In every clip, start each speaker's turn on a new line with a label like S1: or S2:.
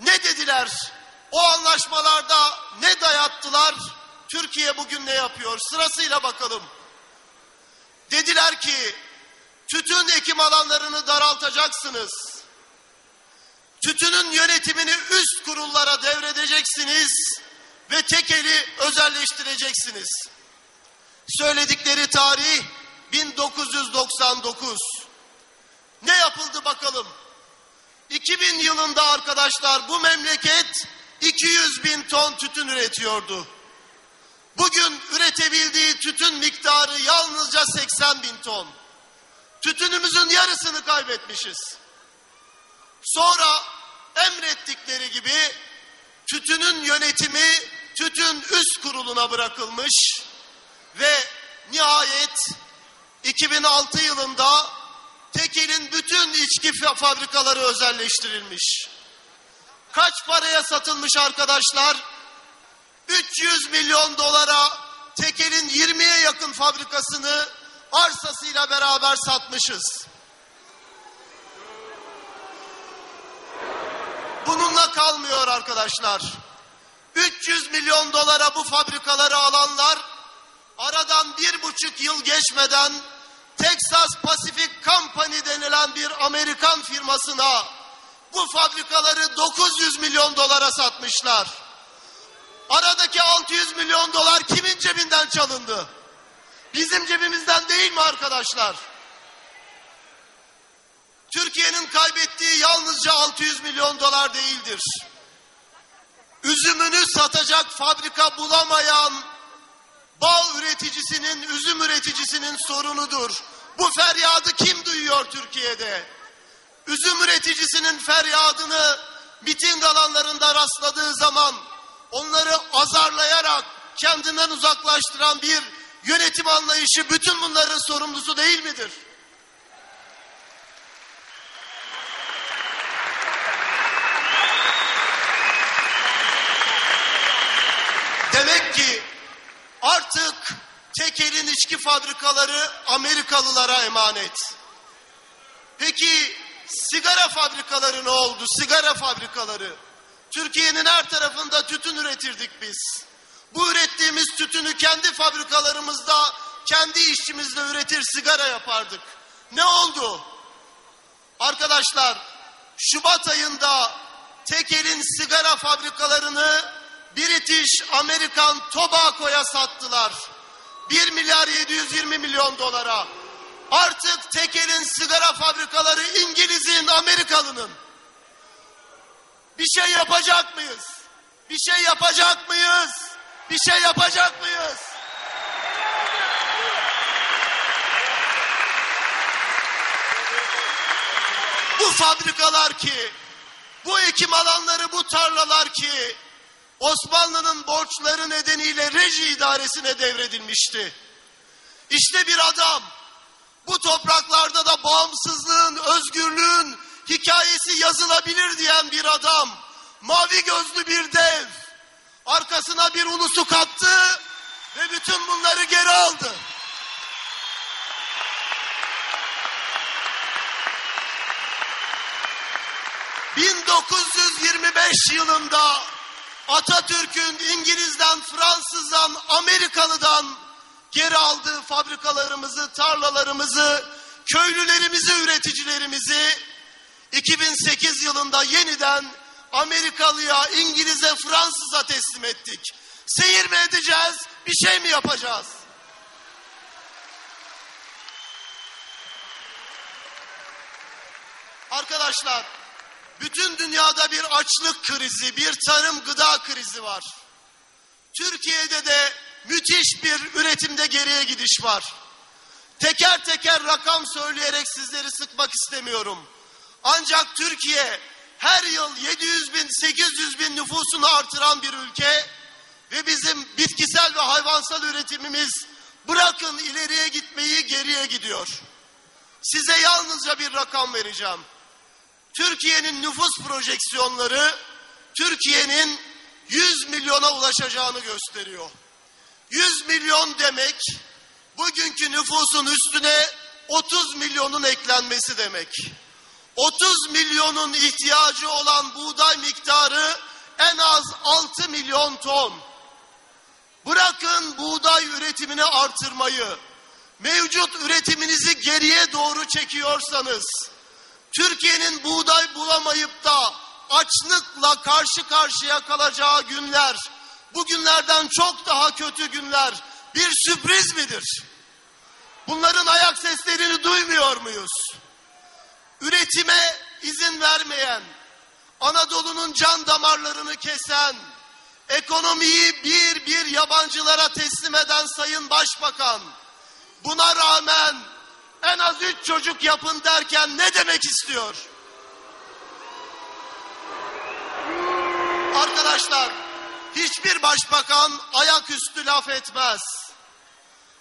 S1: Ne dediler? O anlaşmalarda ne dayattılar? Türkiye bugün ne yapıyor? Sırasıyla bakalım. Dediler ki tütün ekim alanlarını daraltacaksınız. Tütünün yönetimini üst kurullara devredeceksiniz ve tekeli özelleştireceksiniz. Söyledikleri tarih 1999. Ne yapıldı bakalım? 2000 yılında arkadaşlar bu memleket 200 bin ton tütün üretiyordu. Bugün üretebildiği tütün miktarı yalnızca 80 bin ton. Tütünümüzün yarısını kaybetmişiz. Sonra emrettikleri gibi tütünün yönetimi tütün üst kuruluna bırakılmış ve nihayet 2006 yılında tekelin bütün içki fabrikaları özelleştirilmiş. Kaç paraya satılmış arkadaşlar? 300 milyon dolara tekelin 20'ye yakın fabrikasını arsasıyla beraber satmışız. Bununla kalmıyor arkadaşlar. 300 milyon dolara bu fabrikaları alanlar aradan bir buçuk yıl geçmeden Texas Pacific Company denilen bir Amerikan firmasına bu fabrikaları 900 milyon dolara satmışlar. Aradaki 600 milyon dolar kimin cebinden çalındı? Bizim cebimizden değil mi arkadaşlar? Türkiye'nin kaybettiği yalnızca 600 milyon dolar değildir. Üzümünü satacak fabrika bulamayan bal üreticisinin, üzüm üreticisinin sorunudur. Bu feryadı kim duyuyor Türkiye'de? Üzüm üreticisinin feryadını miting alanlarında rastladığı zaman onları azarlayarak kendinden uzaklaştıran bir yönetim anlayışı bütün bunların sorumlusu değil midir? Demek ki artık tekelin içki fabrikaları Amerikalılara emanet. Peki sigara fabrikaları ne oldu? Sigara fabrikaları. Türkiye'nin her tarafında tütün üretirdik biz. Bu ürettiğimiz tütünü kendi fabrikalarımızda, kendi işçimizle üretir sigara yapardık. Ne oldu? Arkadaşlar, Şubat ayında Tekel'in sigara fabrikalarını British American Tobacco'ya sattılar. 1 milyar 720 milyon dolara. Artık Tekel'in sigara fabrikaları İngiliz'in, Amerikalı'nın. Bir şey yapacak mıyız? Bir şey yapacak mıyız? Bir şey yapacak mıyız? Bu fabrikalar ki, bu ekim alanları, bu tarlalar ki Osmanlı'nın borçları nedeniyle reji idaresine devredilmişti. İşte bir adam bu topraklarda da bağımsızlığın, özgürlüğün hikayesi yazılabilir diyen bir adam. Mavi gözlü bir dev. Arkasına bir ulusu kattı ve bütün bunları geri aldı. ...1925 yılında Atatürk'ün İngiliz'den, Fransız'dan, Amerikalı'dan geri aldığı fabrikalarımızı, tarlalarımızı, köylülerimizi, üreticilerimizi 2008 yılında yeniden Amerikalıya, İngiliz'e, Fransız'a teslim ettik. Seyir mi edeceğiz, bir şey mi yapacağız? Arkadaşlar, bütün dünyada bir açlık krizi, bir tarım gıda krizi var. Türkiye'de de müthiş bir üretimde geriye gidiş var. Teker teker rakam söyleyerek sizleri sıkmak istemiyorum. Ancak Türkiye her yıl 700 bin, 800 bin nüfusunu artıran bir ülke ve bizim bitkisel ve hayvansal üretimimiz bırakın ileriye gitmeyi geriye gidiyor. Size yalnızca bir rakam vereceğim. Türkiye'nin nüfus projeksiyonları Türkiye'nin 100 milyona ulaşacağını gösteriyor. 100 milyon demek bugünkü nüfusun üstüne 30 milyonun eklenmesi demek. 30 milyonun ihtiyacı olan buğday miktarı en az 6 milyon ton. Bırakın buğday üretimini artırmayı, mevcut üretiminizi geriye doğru çekiyorsanız, Türkiye'nin buğday bulamayıp da açlıkla karşı karşıya kalacağı günler, bugünlerden çok daha kötü günler bir sürpriz midir? Bunların ayak seslerini duymuyor muyuz? Üretime izin vermeyen, Anadolu'nun can damarlarını kesen, ekonomiyi bir bir yabancılara teslim eden Sayın Başbakan, buna rağmen en az üç çocuk yapın derken ne demek istiyor? Arkadaşlar, hiçbir başbakan ayaküstü laf etmez.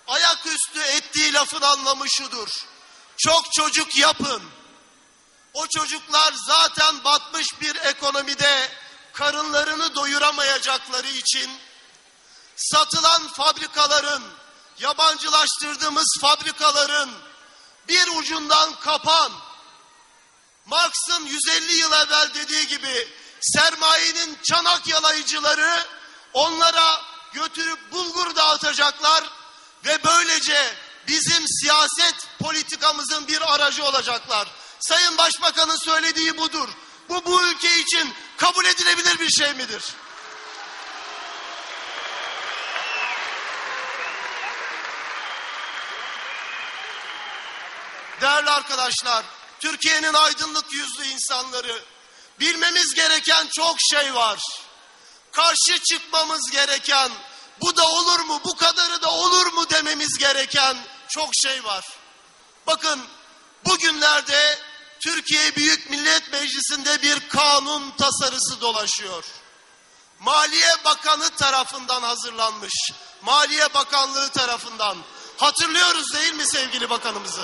S1: Ayaküstü ettiği lafın anlamı şudur. Çok çocuk yapın. O çocuklar zaten batmış bir ekonomide karınlarını doyuramayacakları için satılan fabrikaların, yabancılaştırdığımız fabrikaların bir ucundan kapan, Marx'ın 150 yıl evvel dediği gibi sermayenin çanak yalayıcıları onlara götürüp bulgur dağıtacaklar ve böylece bizim siyaset politikamızın bir aracı olacaklar. Sayın Başbakan'ın söylediği budur. Bu bu ülke için kabul edilebilir bir şey midir? Değerli arkadaşlar, Türkiye'nin aydınlık yüzlü insanları, bilmemiz gereken çok şey var. Karşı çıkmamız gereken, bu da olur mu, bu kadarı da olur mu dememiz gereken çok şey var. Bakın bugünlerde Türkiye Büyük Millet Meclisi'nde bir kanun tasarısı dolaşıyor. Maliye Bakanı tarafından hazırlanmış. Maliye Bakanlığı tarafından. Hatırlıyoruz değil mi sevgili bakanımızı?